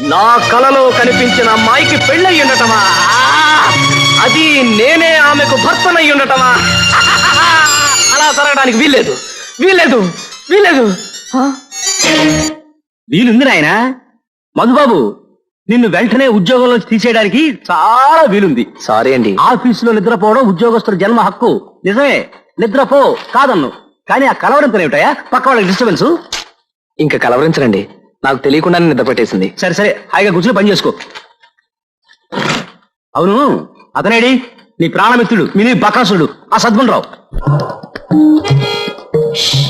నా కలలో కనిపించిన అమ్మాయికి పెళ్ళయి ఉండటమా! అది నేనే ఆమెకు భర్తనై ఉండటమా అలా జరగడానికి వీల్లేదు. వీల్లేదు. వీల్లేదు? వీలుంది నాయన. మధుబాబు నిన్ను వెంటనే ఉద్యోగంలో తీసేయడానికి చాలా వీలుంది. సారీ అండి. ఆఫీసులో నిద్రపోవడం ఉద్యోగస్తుల జన్మ హక్కు. నిజమే. నిద్రపో కాదన్ను. కానీ ఆ కలవరింతలు ఏమిటాయా పక్క వాళ్ళకి డిస్టర్బెన్స్ ఇంకా కలవరించరండి. నాకు తెలియకుండానే నిద్ర పట్టేసింది. సరే సరే హాయిగా కూర్చుని పని చేసుకో. అవును అతనేడి? నీ ప్రాణమిత్రుడు మినీ బకాసుడు ఆ సద్గుణరావు.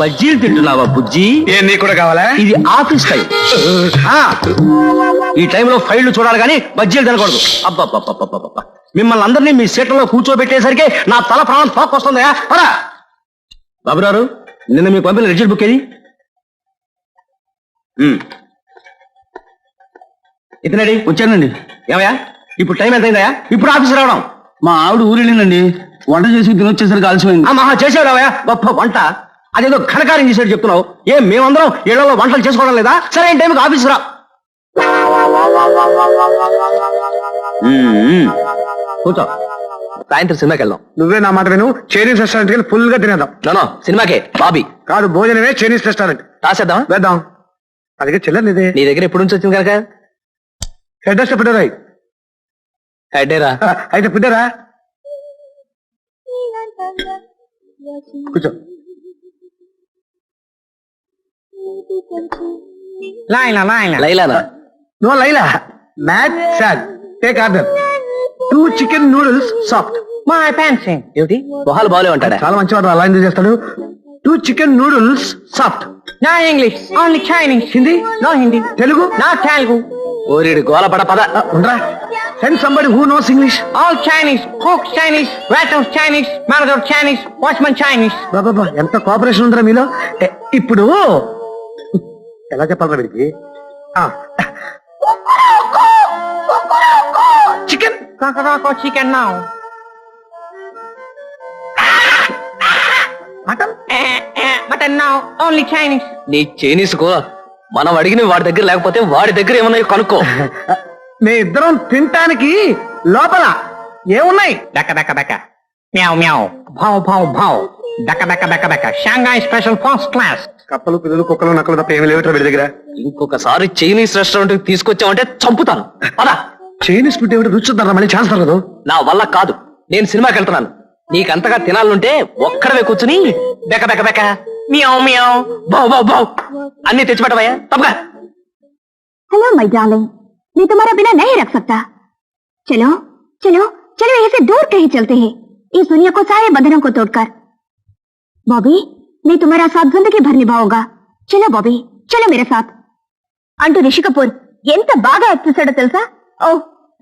బజ్జీలు తింటున్నావా బుజ్జి? ఏ కూడా కావాలా? ఇది ఆఫీస్ టైం ఆ, ఈ టైంలో ఫైళ్ళు చూడాలి కానీ బజ్జీలు తినకూడదు. అబ్బబ్బబ్బబ్బబ్బబ్బ మిమ్మల్ని అందరినీ మీ సీట్లలో కూర్చోబెట్టేసరికి నా తల ప్రాణం తోకొస్తుందా పరా బాబురారు నిన్న మీకు పంపిన రిజల్ట్ బుక్ ఏది. ఇతనండి? వచ్చానండి ఏమయ్యా? ఇప్పుడు టైం ఎంత ఇప్పుడు ఆఫీస్ రావడం. మా ఆవిడ ఊరెళ్ళిందండి. వంట చేసి తినొచ్చేసరికి ఆలస్యమైంది. మహా చేసావు రావయ్యా గొప్ప వంట. అదేదో ఘనకార్యం చేసేది చెప్తున్నావు. ఏం మేమందరం ఇళ్ళలో వంటలు చేసుకోవడం లేదా? సరే టైంకి ఆఫీస్ రా. కూర్చో. సాయంత్రం సినిమాకి వెళ్దాం. నువ్వే నా మాట విను. చైనీస్ రెస్టారెంట్కి ఫుల్గా తినేద్దాం సినిమాకే. బాబీ. కాదు భోజనమే చైనీస్ రెస్టారెంట్. రాసేద్దాం వేద్దాం. అదిగే చెల్లెలు ఇదే నీ దగ్గర ఎప్పుడు నుంచి వచ్చింది కనుక హెడ్ వస్తే పెట్టరాయి అడ్డేరా అయితే పిడ్డరా కూర్చో. లైలా లైలా. లైలానా? నో లైలా. మ్యాట్ sad take order two chicken noodles soft my fancy ఏమిటి? మొహాలు బాగాలే ఉంటాడా చాలా మంచివాడు అలా ఎందుకు చేస్తాడు? టూ చికెన్ నూడిల్స్ సాఫ్ట్ నా English only Chinese Hindi no Hindi Telugu నా తెలుగు. ఓరేడు గోలపడ పద. ఉండరా. Send somebody who knows English all Chinese cook Chinese waiters Chinese manager Chinese watchmen Chinese బాబా ఎంత కోఆపరేషన్ ఉందిరా మీలో? ఇప్పుడు ఎలా చెప్పాలి వీడికి? చికెన్ కాకరాకో చికెన్ మటన్ Chinese. నీ చైనీస్ కో మనం అడిగిన వాడి దగ్గర లేకపోతే వాడి దగ్గర ఏమన్నాయో కనుక్కో మే ఇద్దరం తినటానికి లోపల ఏమున్నాయి Daka daka daka. Meow meow. Bow bow bow. Daka daka daka daka. Shanghai special first class. కప్పలు పిల్లలు కుక్కలు నక్కలు తప్ప ఏమి లేవట్రా వీడి దగ్గర ఇంకొకసారి చైనీస్ రెస్టారెంట్ తీసుకొచ్చామంటే చంపుతాను పద చైనీస్ ఫుడ్ ఏమిటి రుచి చూద్దారా మళ్ళీ ఛాన్స్ కదా నా వల్ల కాదు నేను సినిమాకి వెళ్తున్నాను నీకంతగా తినాలంటే ఒక్కడవే కూర్చుని బెక బెక బెక మియావ్ మియావ్ బౌ బౌ బౌ అన్ని తెచ్చిపెట్టవయ్యా తప్పగా हेलो माय डार्लिंग मैं तुम्हारा बिना नहीं रख सकता चलो चलो चलो यहीं से दूर कहीं चलते हैं इस दुनिया को सारे बंधनों को तोड़कर बॉबी मैं तुम्हारा साथ जिंदगी भर निभाऊंगा चलो बॉबी चलो मेरे साथ అంటూ రిషి కపూర్ ఎంత బాగా యాక్ట్ చేశాడో తెలుసా ఓ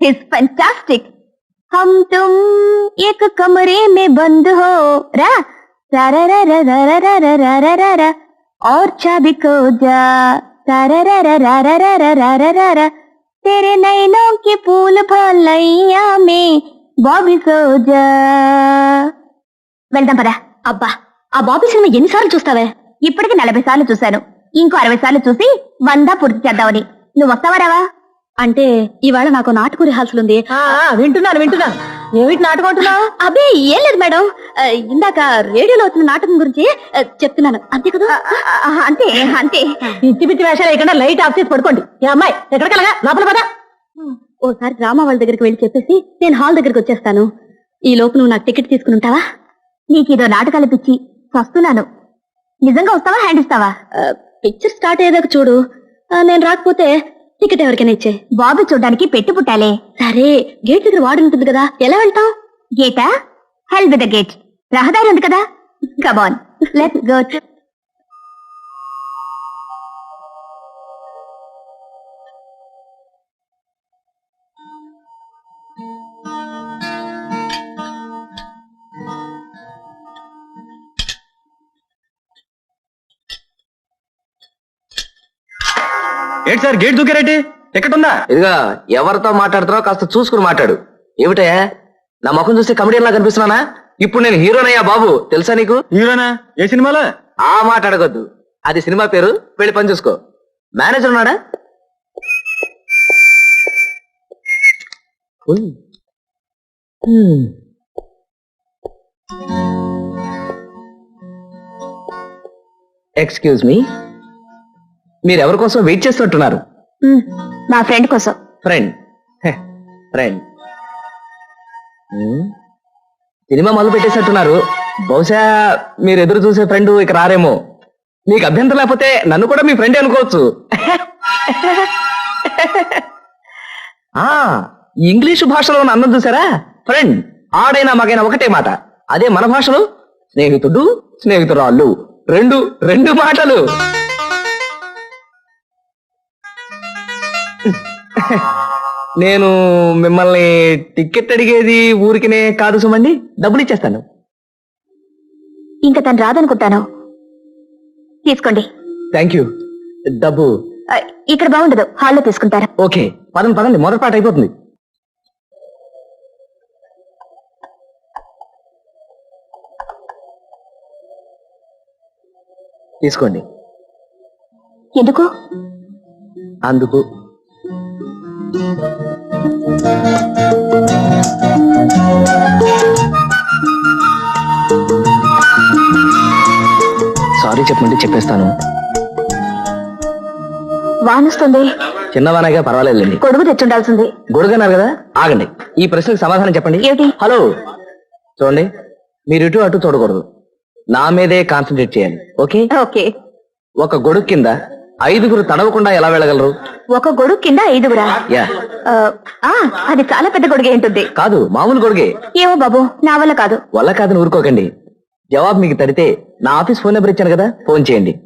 హిస్ ఫెంటాస్టిక్ हम तुम एक कमरे में बंद हो रा रा रा रा रा रा रा रा रा रा रा रा रा और चाबी खो जा रा रा रा रा रा रा रा रा रा रा रा रा तेरे नैनों के फूल फलैया में బాబీ సోజా వెళ్దాం పదా అబ్బా ఆ బాబీ సినిమా ఎన్నిసార్లు చూస్తావే ఇప్పటికి నలభై సార్లు చూశాను ఇంకో అరవై సార్లు చూసి వంద పూర్తి చేద్దామని నువ్వు వస్తావా రావా అంటే ఇవాళ నాకు నాటుకు రిహార్సల్ ఉంది వింటున్నాను వింటున్నాను. ఏమిటి నాటకం అంటున్నావు అబ్బే ఏం లేదు మేడం. ఇందాక రేడియోలో వచ్చిన నాటకం గురించి చెప్తున్నాను. అంతే కదా? అంతే అంతే. పిచ్చి పిచ్చి వేషాలు లేకుండా లైట్ ఆఫ్ చేసి పడుకోండి. ఏ అమ్మాయి ఎక్కడికెళ్ళగా? లోపల పదా. ఓసారి డ్రామా వాళ్ళ దగ్గరికి వెళ్ళి చెప్పేసి నేను హాల్ దగ్గరికి వచ్చేస్తాను. ఈ లోపు నువ్వు నాకు టికెట్ తీసుకుని ఉంటావా? నీకేదో నాటకాలు పిచ్చి. వస్తున్నాను. నిజంగా వస్తావా? హ్యాండ్ ఇస్తావా? పిక్చర్ స్టార్ట్ అయ్యేదాకా చూడు. నేను రాకపోతే టికెట్ ఎవరికైనా ఇచ్చే. బాబు చూడడానికి పెట్టి పుట్టాలే. సరే గేట్ దగ్గర వాడు ఉంటుంది కదా ఎలా వెళ్తాం గేటా? హెల్ప్ విత్ ద గేట్ రహదారి ఉంది కదా. కబాన్ లెట్ గో ఏంటి సార్ గేట్ దూకారేంటి? ఉందా ఇదిగా ఎవరితో మాట్లాడుతున్నావు కాస్త చూసుకుని మాట్లాడు. ఏమిటే నా ముఖం చూస్తే కమెడియన్ లా కనిపిస్తున్నానా? ఇప్పుడు నేను హీరోనయ్యా బాబు తెలుసా నీకు? హీరోనా? ఏ సినిమాలో? ఆ మాట అడగొద్దు. అది సినిమా పేరు వెళ్ళి పని చూసుకో. మేనేజర్ ఉన్నాడా. ఎక్స్క్యూజ్ మీ మీరు ఎవరి కోసం వెయిట్ చేస్తున్నట్టున్నారు? ఉమ్, మా ఫ్రెండ్ కోసం. ఫ్రెండ్? హె, ఫ్రెండ్. సినిమా మొదలు పెట్టేసినట్టున్నారు. బహుశా మీరు ఎదురు చూసే ఫ్రెండ్ ఇక రారేమో. మీకు అభ్యంతరం లేకపోతే నన్ను కూడా మీ ఫ్రెండ్ అనుకోవచ్చు. ఆ ఇంగ్లీషు భాషలో ఉన్న అన్నం చూసారా? ఫ్రెండ్ ఆడైనా మగైనా ఒకటే మాట. అదే మన భాషలో? స్నేహితుడు స్నేహితురాళ్ళు. రెండు రెండు మాటలు. నేను మిమ్మల్ని టికెట్ అడిగేది ఊరికినే కాదు సుమండి డబ్బులు ఇచ్చేస్తాను. ఇంకా తను రాదనుకుంటాను. తీసుకోండి. థ్యాంక్ యూ డబ్బు. ఆ, ఇక్కడ బాగుండదు హాల్లో తీసుకుంటారు ఓకే పదండి పదండి మొదటి పాట అయిపోతుంది. తీసుకోండి. ఎందుకు? అందుకు. సారీ చెప్పమంటే చెప్పేస్తాను. వానొస్తుంది. చిన్నవానగా పర్వాలేదులేండి గొడుగు తెచ్చుండాల్సింది. గొడుగన్నారు కదా? ఆగండి. ఈ ప్రశ్నకు సమాధానం చెప్పండి. ఏమిటి? హలో. చూడండి మీరు ఇటు అటు చూడకూడదు. నా మీదే కాన్సన్ట్రేట్ చేయాలి ఓకే? ఓకే. ఒక గొడుగు కింద ఐదుగురు తడవకుండా ఎలా వెళ్ళగలరు? ఒక గొడుగు కింద ఐదుగురా? ఆ, ఆ, అది చాలా పెద్ద గొడుగే ఉంటుంది. కాదు మామూలు గొడుగే. ఏమో బాబు నా వల్ల కాదు. వల్ల కాదని ఊరుకోకండి. జవాబు మీకు తడితే నా ఆఫీస్ ఫోన్ నెంబర్ ఇచ్చాను కదా ఫోన్ చేయండి.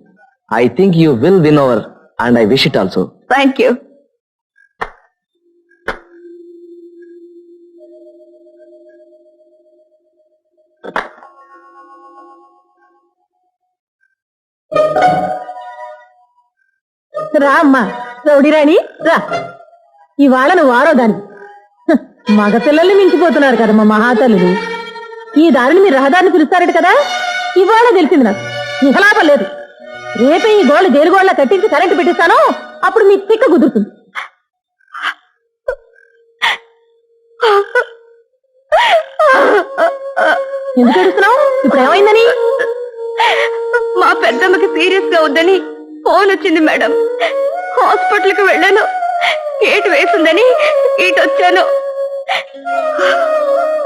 I think you will win over and I wish it also. Thank you. రా అమ్మా. రాణి రా. ఇవాళ నువ్వు ఆరో దానికి మగ పిల్లల్ని మించిపోతున్నారు మా మహాతల్లులు. ఈ దారిని మీరు రహదారిని పిలుస్తారట కదా? ఇవాళ తెలిసింది నాకు. ఇహలాభం లేదు. రేపే ఈ గోళ్ళు జైలుగోళ్ళ కట్టించి కరెంటు పెట్టిస్తాను అప్పుడు మీకు తిక్క కుదురుతుంది. ఎందుకు ఏడుస్తున్నావు? ఇప్పుడు ఏమైందని? మా పెద్దమ్మకి సీరియస్గా ఉందని ఫోన్ వచ్చింది మేడం. హాస్పిటల్కి వెళ్ళాను. గేట్ వేసిందని ఇటు వచ్చాను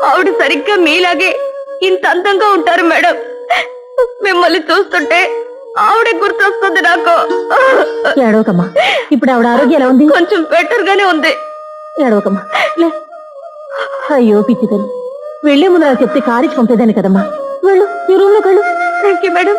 ఆవిడ సరిగ్గా మీలాగే ఇంత అందంగా ఉంటారు మేడం. మిమ్మల్ని చూస్తుంటే ఆవిడే గుర్తొస్తుంది నాకు. ఏడవకమ్మా. ఇప్పుడు ఆవిడ ఆరోగ్యం ఎలా ఉంది? కొంచెం బెటర్ గానే ఉంది. ఏడవకమ్మా. లే. అయ్యో పిచ్చి తల్లి వెళ్ళే ముందు నాకు చెప్తే కారిచి పంపేదాన్ని కదమ్మా. వెళ్ళు ఈ రూమ్లోకి వెళ్ళు. Thank you madam